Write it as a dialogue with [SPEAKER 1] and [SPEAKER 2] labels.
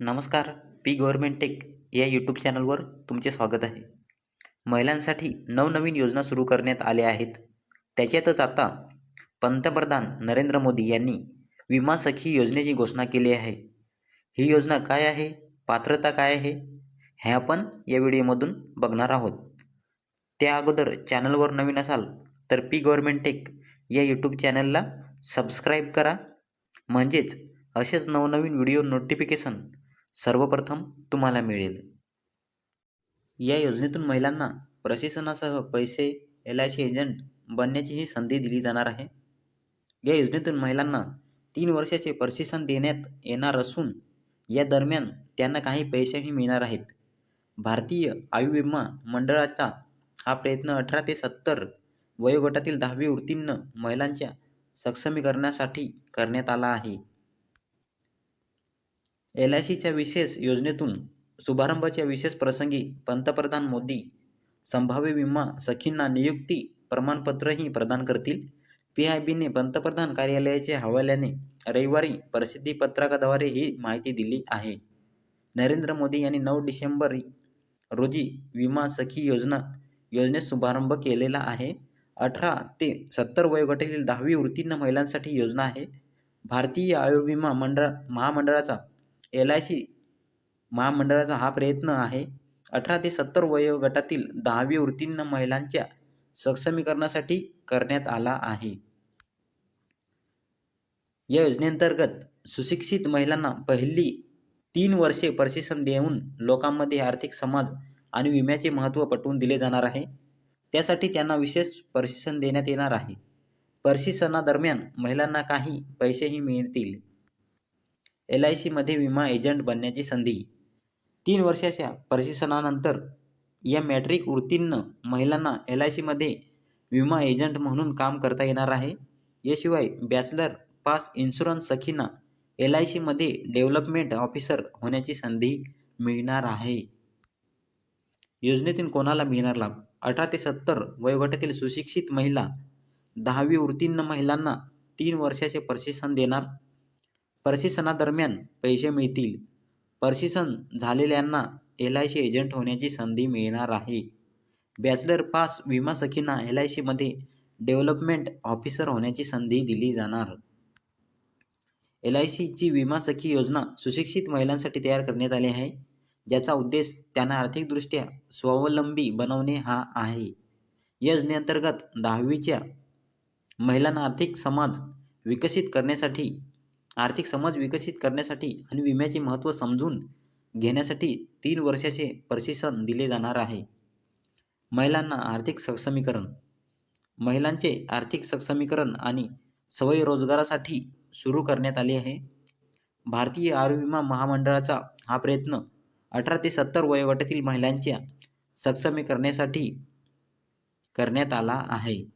[SPEAKER 1] नमस्कार P government tech या YouTube चॅनलवर तुमचे स्वागत आहे. महिलांसाठी नवनवीन योजना सुरू करण्यात आल्या आहेत. त्याच्यातच आता पंतप्रधान नरेंद्र मोदी यांनी विमा सखी योजनेची घोषणा केली आहे. ही योजना काय आहे? पात्रता काय आहे? हे आपण या व्हिडिओमधून बघणार आहोत. त्या अगोदर चॅनलवर नवीन असाल तर पी गव्हर्मेंट टेक या यूट्यूब चॅनलला सबस्क्राईब करा. म्हणजेच असेच नवनवीन व्हिडिओ नोटिफिकेशन सर्वप्रथम तुम्हाला मिळेल. या योजनेतून महिलांना प्रशासनासह पैसे एल आय सी एजंट बनण्याचीही संधी दिली जाणार आहे. या योजनेतून महिलांना तीन वर्षाचे प्रशिक्षण देण्यात येणार असून या दरम्यान त्यांना काही पैसेही मिळणार आहेत. भारतीय आयुर्विमा मंडळाचा हा प्रयत्न अठरा ते सत्तर वयोगटातील दहावी उत्तीर्ण महिलांच्या सक्षमीकरणासाठी करण्यात आला आहे. एल आय सीच्या विशेष योजनेतून शुभारंभाच्या विशेष प्रसंगी पंतप्रधान मोदी संभाव्य विमा सखींना नियुक्ती प्रमाणपत्रही प्रदान करतील. पी आय बीने पंतप्रधान कार्यालयाच्या हवाल्याने रविवारी प्रसिद्धीपत्रकाद्वारे ही माहिती दिली आहे. नरेंद्र मोदी यांनी नऊ डिसेंबर रोजी विमा सखी योजना योजनेत शुभारंभ केलेला आहे. अठरा ते सत्तर वयोगटातील दहावी उत्तीर्ण महिलांसाठी योजना आहे. भारतीय आयुर्विमा मंडळ महामंडळाचा एल आय सी महामंडळाचा हा प्रयत्न आहे. अठरा ते सत्तर वयोगटातील दहावी उत्तीर्ण महिलांच्या सक्षमीकरणासाठी करण्यात आला आहे. या योजनेअंतर्गत सुशिक्षित महिलांना पहिली तीन वर्षे प्रशिक्षण देऊन लोकांमध्ये आर्थिक समाज आणि विम्याचे महत्त्व पटवून दिले जाणार आहे. त्यासाठी त्यांना विशेष प्रशिक्षण देण्यात येणार आहे. प्रशिक्षणादरम्यान महिलांना काही पैसेही मिळतील. एल आय सीमध्ये विमा एजंट बनण्याची संधी. तीन वर्षाच्या प्रशिक्षणानंतर या मॅट्रिक उत्तीर्ण महिलांना एल आय सीमध्ये विमा एजंट म्हणून काम करता येणार आहे. याशिवाय बॅचलर पास इन्शुरन्स सखींना एल आय सीमध्ये डेव्हलपमेंट ऑफिसर होण्याची संधी मिळणार आहे. योजनेतून कोणाला मिळणार लाभ? अठरा ते सत्तर वयोगटातील सुशिक्षित महिला दहावी उत्तीर्ण महिलांना तीन वर्षाचे प्रशिक्षण देणार प्रशिक्षणादरम्यान पैसे मिळतील. प्रशिक्षण झालेल्यांना एल आय सी एजंट होण्याची संधी मिळणार आहे. बॅचलर पास विमा सखींना एल आय सीमध्ये डेव्हलपमेंट ऑफिसर होण्याची संधी दिली जाणार. एल आय सीची विमा सखी योजना सुशिक्षित महिलांसाठी तयार करण्यात आली आहे. ज्याचा उद्देश त्यांना आर्थिकदृष्ट्या स्वावलंबी बनवणे हा आहे. या योजनेअंतर्गत दहावीच्या महिलांना आर्थिक समाज विकसित करण्यासाठी आर्थिक समज विकसित करण्यासाठी आणि विम्याचे महत्त्व समजून घेण्यासाठी तीन वर्षाचे प्रशिक्षण दिले जाणार आहे. महिलांना आर्थिक सक्षमीकरण. महिलांचे आर्थिक सक्षमीकरण आणि सवय रोजगारासाठी सुरू करण्यात आले आहे. भारतीय आयुर्विमा महामंडळाचा हा प्रयत्न अठरा ते सत्तर वयोगटातील महिलांच्या सक्षमीकरणासाठी करण्यात आला आहे.